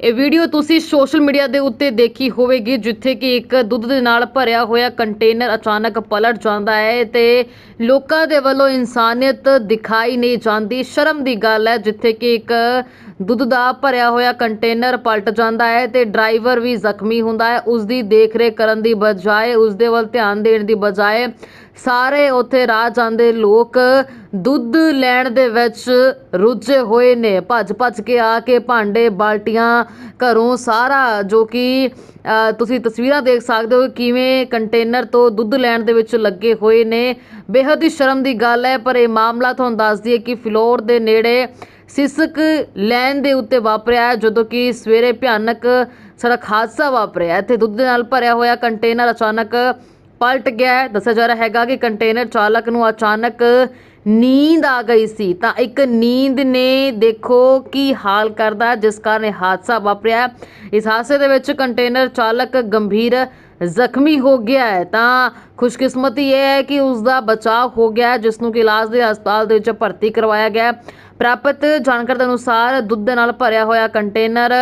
ਇਹ ਵੀਡੀਓ ਤੁਸੀਂ social media ਦੇ ਉੱਤੇ ਦੇਖੀ ਹੋਵੇਗੀ, ਜਿੱਥੇ ਕਿ ਇੱਕ ਦੁੱਧ ਦੇ ਨਾਲ ਭਰਿਆ ਹੋਇਆ ਕੰਟੇਨਰ ਅਚਾਨਕ ਪਲਟ ਜਾਂਦਾ ਹੈ ਤੇ ਲੋਕਾਂ ਦੇ ਵੱਲੋਂ ਇਨਸਾਨੀਅਤ ਦਿਖਾਈ ਨਹੀਂ ਜਾਂਦੀ। ਸ਼ਰਮ ਦੀ ਗੱਲ ਹੈ, ਜਿੱਥੇ ਕਿ ਇੱਕ ਦੁੱਧ ਦਾ ਭਰਿਆ ਹੋਇਆ ਕੰਟੇਨਰ ਪਲਟ ਜਾਂਦਾ ਹੈ ਤੇ ਡਰਾਈਵਰ ਵੀ ਜ਼ਖਮੀ ਹੁੰਦਾ ਹੈ। ਉਸ ਦੀ ਦੇਖਰੇਖ ਕਰਨ ਦੀ ਬਜਾਏ, ਉਸ ਦੇ ਵੱਲ ਧਿਆਨ ਦੇਣ ਦੀ ਬਜਾਏ ਸਾਰੇ ਉੱਥੇ ਰਾਹ ਜਾਂਦੇ ਲੋਕ ਦੁੱਧ ਲੈਣ ਦੇ ਵਿੱਚ ਰੁੱਝੇ ਹੋਏ ਨੇ। ਭੱਜ ਭੱਜ ਕੇ ਆ ਕੇ ਭਾਂਡੇ ਬਾਲਟੀਆਂ ਘਰੋਂ ਸਾਰਾ ਜੋ ਕਿ ਤੁਸੀਂ ਤਸਵੀਰਾਂ ਦੇਖ ਸਕਦੇ ਹੋ ਕਿਵੇਂ ਕੰਟੇਨਰ ਤੋਂ ਦੁੱਧ ਲੈਣ ਦੇ ਵਿੱਚ ਲੱਗੇ ਹੋਏ ਨੇ। ਬੇਹੱਦ ਹੀ ਸ਼ਰਮ ਦੀ ਗੱਲ ਹੈ ਪਰ ਇਹ ਮਾਮਲਾ ਤੁਹਾਨੂੰ ਦੱਸ ਦਈਏ ਕਿ ਫਲੋਰ ਦੇ ਨੇੜੇ ਸਿਸਕ ਲੈਣ ਦੇ ਉੱਤੇ ਵਾਪਰਿਆ ਹੈ, ਜਦੋਂ ਕਿ ਸਵੇਰੇ ਭਿਆਨਕ ਸੜਕ ਹਾਦਸਾ ਵਾਪਰਿਆ। ਇੱਥੇ ਦੁੱਧ ਦੇ ਨਾਲ ਭਰਿਆ ਹੋਇਆ ਕੰਟੇਨਰ ਅਚਾਨਕ ਪਲਟ ਗਿਆ ਦੱਸਿਆ ਜਾ ਰਿਹਾ ਹੈਗਾ ਕਿ ਕੰਟੇਨਰ ਚਾਲਕ ਨੂੰ ਅਚਾਨਕ ਨੀਂਦ ਆ ਗਈ ਸੀ। ਤਾਂ ਇੱਕ ਨੀਂਦ ਨੇ ਦੇਖੋ ਕੀ ਹਾਲ ਕਰਦਾ ਜਿਸ ਕਾਰਨ ਇਹ ਹਾਦਸਾ ਵਾਪਰਿਆ ਇਸ ਹਾਦਸੇ ਦੇ ਵਿੱਚ ਕੰਟੇਨਰ ਚਾਲਕ ਗੰਭੀਰ ਜ਼ਖਮੀ ਹੋ ਗਿਆ ਹੈ। ਤਾਂ ਖੁਸ਼ਕਿਸਮਤੀ ਇਹ ਹੈ ਕਿ ਉਸ ਦਾ ਬਚਾਅ ਹੋ ਗਿਆ ਜਿਸ ਨੂੰ ਕਿ ਇਲਾਜ ਦੇ ਹਸਪਤਾਲ ਦੇ ਵਿੱਚ ਭਰਤੀ ਕਰਵਾਇਆ ਗਿਆ ਪ੍ਰਾਪਤ ਜਾਣਕਾਰੀ ਦੇ ਅਨੁਸਾਰ ਦੁੱਧ ਦੇ ਨਾਲ ਭਰਿਆ ਹੋਇਆ ਕੰਟੇਨਰ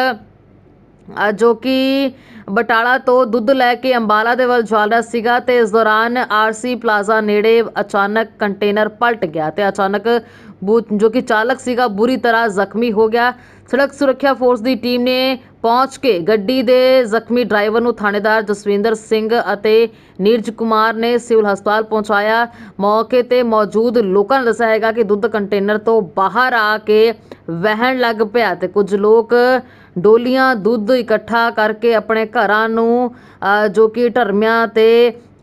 ਜੋ ਕਿ ਬਟਾਲਾ ਤੋਂ ਦੁੱਧ ਲੈ ਕੇ ਅੰਬਾਲਾ ਦੇ ਵੱਲ ਜਾ ਰਿਹਾ ਸੀਗਾ ਤੇ ਇਸ ਦੌਰਾਨ ਆਰਸੀ ਪਲਾਜ਼ਾ ਨੇੜੇ ਅਚਾਨਕ ਕੰਟੇਨਰ ਪਲਟ ਗਿਆ ਤੇ ਅਚਾਨਕ ਬੂ- ਜੋ ਕਿ ਚਾਲਕ ਸੀਗਾ ਬੁਰੀ ਤਰ੍ਹਾਂ ਜ਼ਖਮੀ ਹੋ ਗਿਆ। ਸੜਕ ਸੁਰੱਖਿਆ ਫੋਰਸ ਦੀ ਟੀਮ ਨੇ ਪਹੁੰਚ ਕੇ ਗੱਡੀ ਦੇ ਜ਼ਖਮੀ ਡਰਾਈਵਰ ਨੂੰ ਥਾਣੇਦਾਰ ਜਸਵਿੰਦਰ ਸਿੰਘ ਅਤੇ ਨੀਰਜ ਕੁਮਾਰ ਨੇ ਸਿਵਲ ਹਸਪਤਾਲ ਪਹੁੰਚਾਇਆ। ਮੌਕੇ ਤੇ ਮੌਜੂਦ ਲੋਕਾਂ ਨੇ ਦੱਸਿਆ ਹੈਗਾ ਕਿ ਦੁੱਧ ਕੰਟੇਨਰ ਤੋਂ ਬਾਹਰ ਆ ਕੇ ਵਹਿਣ ਲੱਗ ਪਿਆ ਤੇ ਕੁਝ ਲੋਕ ਡੋਲੀਆਂ ਦੁੱਧ ਇਕੱਠਾ ਕਰਕੇ ਆਪਣੇ ਘਰਾਂ ਨੂੰ ਜੋ ਕਿ ਢਰਮਿਆਂ ਤੇ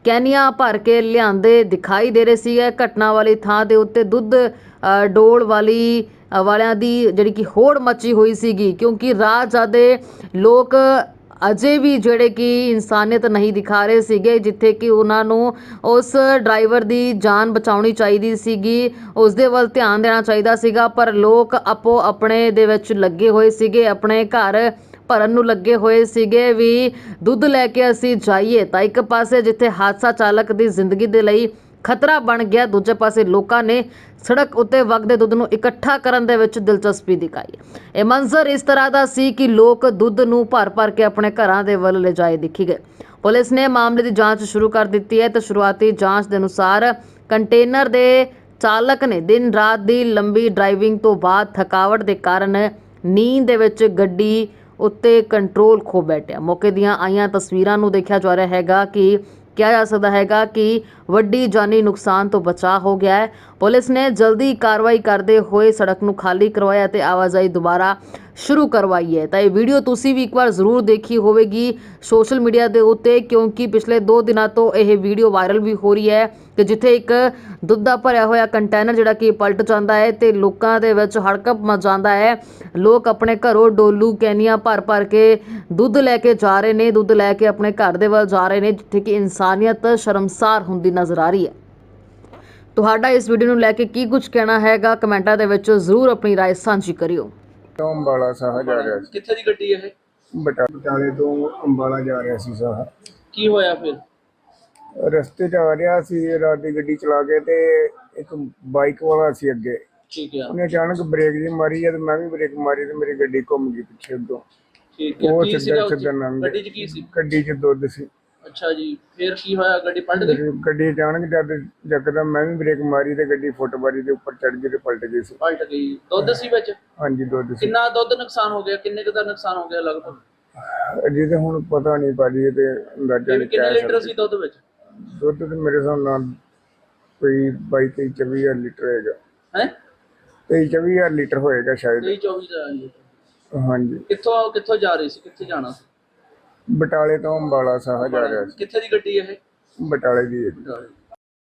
ਕੈਨੀਆਂ ਭਰ ਕੇ ਲਿਆਂਦੇ ਦਿਖਾਈ ਦੇ ਰਹੇ ਸੀ ਇਹ ਘਟਨਾ ਵਾਲੀ ਥਾਂ ਦੇ ਉੱਤੇ ਦੁੱਧ ਅ, ਡੋਲ ਵਾਲੀ ਵਾਲਿਆਂ ਦੀ ਜਿਹੜੀ ਕਿ ਹੋੜ ਮੱਚੀ ਹੋਈ ਸੀਗੀ ਕਿਉਂਕਿ ਰਾਤ ਜਾਦੇ ਲੋਕ ਅਜੇ ਵੀ ਜਿਹੜੇ ਕਿ ਇਨਸਾਨੀਅਤ ਨਹੀਂ ਦਿਖਾ ਰਹੇ ਸੀਗੇ, ਜਿੱਥੇ ਕਿ ਉਹਨਾਂ ਨੂੰ ਉਸ ਡਰਾਈਵਰ ਦੀ ਜਾਨ ਬਚਾਉਣੀ ਚਾਹੀਦੀ ਸੀਗੀ, ਉਸ ਦੇ ਵੱਲ ਧਿਆਨ ਦੇਣਾ ਚਾਹੀਦਾ ਸੀਗਾ, ਪਰ ਲੋਕ ਆਪੋ ਆਪਣੇ ਦੇ ਵਿੱਚ ਲੱਗੇ ਹੋਏ ਸੀਗੇ, ਆਪਣੇ ਘਰ ਭਰਨ ਨੂੰ ਲੱਗੇ ਹੋਏ ਸੀਗੇ ਵੀ ਦੁੱਧ ਲੈ ਕੇ ਅਸੀਂ ਜਾਈਏ ਤਾਂ ਇੱਕ ਪਾਸੇ ਜਿੱਥੇ ਹਾਦਸਾ ਚਾਲਕ ਦੀ ਜ਼ਿੰਦਗੀ ਦੇ ਲਈ ਖਤਰਾ ਬਣ ਗਿਆ। ਦੂਜੇ ਪਾਸੇ ਲੋਕਾਂ ਨੇ ਸੜਕ ਉੱਤੇ ਵਗਦੇ ਦੁੱਧ ਨੂੰ ਇਕੱਠਾ ਕਰਨ ਦੇ ਵਿੱਚ ਦਿਲਚਸਪੀ ਦਿਖਾਈ। ਇਹ ਮੰਜ਼ਰ ਇਸ ਤਰ੍ਹਾਂ ਦਾ ਸੀ ਕਿ ਲੋਕ ਦੁੱਧ ਨੂੰ ਭਰ-ਭਰ ਕੇ ਆਪਣੇ ਘਰਾਂ ਦੇ ਵੱਲ ਲਿਜਾਏ ਦਿਖੀ ਗਏ। ਪੁਲਿਸ ਨੇ ਮਾਮਲੇ ਦੀ ਜਾਂਚ ਸ਼ੁਰੂ ਕਰ ਦਿੱਤੀ ਹੈ ਤੇ ਸ਼ੁਰੂਆਤੀ ਜਾਂਚ ਦੇ ਅਨੁਸਾਰ ਕੰਟੇਨਰ ਦੇ ਚਾਲਕ ਨੇ ਦਿਨ ਰਾਤ ਦੀ ਲੰਬੀ ਡਰਾਈਵਿੰਗ ਤੋਂ ਬਾਅਦ ਥਕਾਵਟ ਦੇ ਕਾਰਨ ਨੀਂਦ ਦੇ ਵਿੱਚ ਗੱਡੀ ਉੱਤੇ ਕੰਟਰੋਲ ਖੋ ਬੈਠਿਆ। ਮੌਕੇ ਦੀਆਂ ਆਈਆਂ ਤਸਵੀਰਾਂ ਨੂੰ ਦੇਖਿਆ ਜਾ ਰਿਹਾ ਹੈਗਾ ਕਿ ਕਿਹਾ ਜਾ ਸਕਦਾ ਹੈਗਾ ਕਿ ਵੱਡੀ ਜਾਨੀ ਨੁਕਸਾਨ ਤੋਂ ਬਚਾਅ ਹੋ ਗਿਆ ਹੈ। ਪੁਲਿਸ ਨੇ ਜਲਦੀ ਕਾਰਵਾਈ ਕਰਦੇ ਹੋਏ ਸੜਕ ਨੂੰ ਖਾਲੀ ਕਰਵਾਇਆ ਤੇ ਆਵਾਜਾਈ ਦੁਬਾਰਾ ਸ਼ੁਰੂ ਕਰਵਾਈ ਹੈ। ਤਾਂ ਇਹ ਵੀਡੀਓ ਤੁਸੀਂ ਵੀ ਇੱਕ ਵਾਰ ਜ਼ਰੂਰ ਦੇਖੀ ਹੋਵੇਗੀ ਸੋਸ਼ਲ ਮੀਡੀਆ ਦੇ ਉੱਤੇ, ਕਿਉਂਕਿ ਪਿਛਲੇ 2 ਦਿਨਾਂ ਤੋਂ ਇਹ ਵੀਡੀਓ ਵਾਇਰਲ ਵੀ ਹੋ ਰਹੀ ਹੈ ਕਿ ਜਿੱਥੇ ਇੱਕ ਦੁੱਧ ਦਾ ਭਰਿਆ ਹੋਇਆ ਕੰਟੇਨਰ ਜਿਹੜਾ ਕਿ ਪਲਟ ਜਾਂਦਾ ਹੈ ਤੇ ਲੋਕਾਂ ਦੇ ਵਿੱਚ ਹੜਕਪ ਮਚ ਜਾਂਦਾ ਹੈ। ਲੋਕ ਆਪਣੇ ਘਰੋਂ ਡੋਲੂ, ਕੈਨੀਆਂ ਭਰ ਭਰ ਕੇ ਦੁੱਧ ਲੈ ਕੇ ਜਾ ਰਹੇ ਨੇ, ਦੁੱਧ ਲੈ ਕੇ ਆਪਣੇ ਘਰ ਦੇ ਵੱਲ ਜਾ ਰਹੇ ਨੇ, ਜਿੱਥੇ ਕਿ ਇਨਸਾਨੀਅਤ ਸ਼ਰਮਸਾਰ ਹੁੰਦੀ ਨਜ਼ਰ ਆ ਰਹੀ ਹੈ ਤੁਹਾਡਾ ਇਸ ਵੀਡੀਓ ਨੂੰ ਲੈ ਕੇ ਕੀ ਕੁਝ ਕਹਿਣਾ ਹੈਗਾ ਕਮੈਂਟਾਂ ਦੇ ਵਿੱਚ ਜ਼ਰੂਰ ਆਪਣੀ رائے ਸਾਂਝੀ ਕਰਿਓ ਤੋਂ ਅੰਬਾਲਾ ਸਾਹ ਜਾ ਰਿਹਾ ਸੀ ਕਿੱਥੇ ਦੀ ਗੱਡੀ ਇਹ ਬਟਾ ਬਟਾਲੇ ਤੋਂ ਅੰਬਾਲਾ ਜਾ ਰਿਹਾ ਸੀ ਸਾਹ ਕੀ ਹੋਇਆ ਫਿਰ ਰਸਤੇ 'ਚ ਆ ਰਿਹਾ ਸੀ ਰਾਤ ਦੀ ਗੱਡੀ ਚਲਾ ਕੇ ਤੇ ਇੱਕ ਬਾਈਕ ਵਾਲਾ ਸੀ ਅੱਗੇ ਠੀਕ ਆ ਉਹਨੇ ਅਚਾਨਕ ਬ੍ਰੇਕ ਜੀ ਮਾਰੀ ਜਦ ਮੈਂ ਵੀ ਬ੍ਰੇਕ ਮਾਰੀ ਤੇ ਮੇਰੀ ਗੱਡੀ ਘੁੰਮ ਗਈ ਪਿੱਛੇ ਤੋਂ ਠੀਕ ਆ ਉਹ ਕੀ ਸੀਗਾ ਸਿੱਧਾ ਉੱਥੇ? ਸਿੱਧਾ ਲੰਘ ਗੱਡੀ 'ਚ ਕੀ ਸੀ ਗੱਡੀ 'ਚ ਦੁੱਧ ਸੀ ਅੱਛਾ ਜੀ ਫਿਰ ਕੀ ਹੋਇਆ? ਗੱਡੀ ਪਲਟ ਗਈ? ਗੱਡੀ ਅਚਾਨਕ ਜਦ ਜਕਦਮ ਮੈਂ ਵੀ ਬ੍ਰੇਕ ਮਾਰੀ ਤੇ ਗੱਡੀ ਫੁੱਟਬਾਰੀ ਦੇ ਉੱਪਰ ਚੜ ਗਈ ਤੇ ਪਲਟ ਗਈ ਸੀ। ਪਲਟ ਗਈ। ਦੁੱਧ ਸੀ ਵਿੱਚ? ਹਾਂਜੀ ਦੁੱਧ ਸੀ। ਕਿੰਨਾ ਦੁੱਧ ਨੁਕਸਾਨ ਹੋ ਗਿਆ? ਕਿੰਨੇ ਕੁ ਦਾ ਨੁਕਸਾਨ ਹੋ ਗਿਆ ਲਗਭਗ? ਅਜੇ ਤੇ ਹੁਣ ਪਤਾ ਨਹੀਂ ਇਹ ਤੇ ਅੰਦਾਜ਼ਾ ਨਹੀਂ ਕਿੰਨੇ ਲੀਟਰ ਸੀ ਦੁੱਧ ਵਿੱਚ? ਦੁੱਧ ਤੇ ਮੇਰੇ ਹਿਸਾਬ ਨਾਲ ਕੋਈ 22 23 24 ਹਜ਼ਾਰ ਲੀਟਰ ਹੋਏਗਾ। ਹੈ? 23 24 ਹਜ਼ਾਰ ਲੀਟਰ ਹੋਏਗਾ ਸ਼ਾਇਦ। 23 24 ਦਾ ਲੀਟਰ। ਹਾਂਜੀ। ਕਿੱਥੋਂ ਕਿੱਥੋਂ ਜਾ ਰਹੀ ਸੀ? ਕਿੱਥੇ ਜਾਣਾ ਸੀ? ਬਟਾਲੇ ਤੋਂ ਅੰਬਾਲਾ ਸਾਹ ਜਾ ਰਿਹਾ ਸੀ। ਕਿੱਥੇ ਦੀ ਗੱਡੀ ਇਹ? ਬਟਾਲੇ ਦੀ ਹੈ ਜੀ।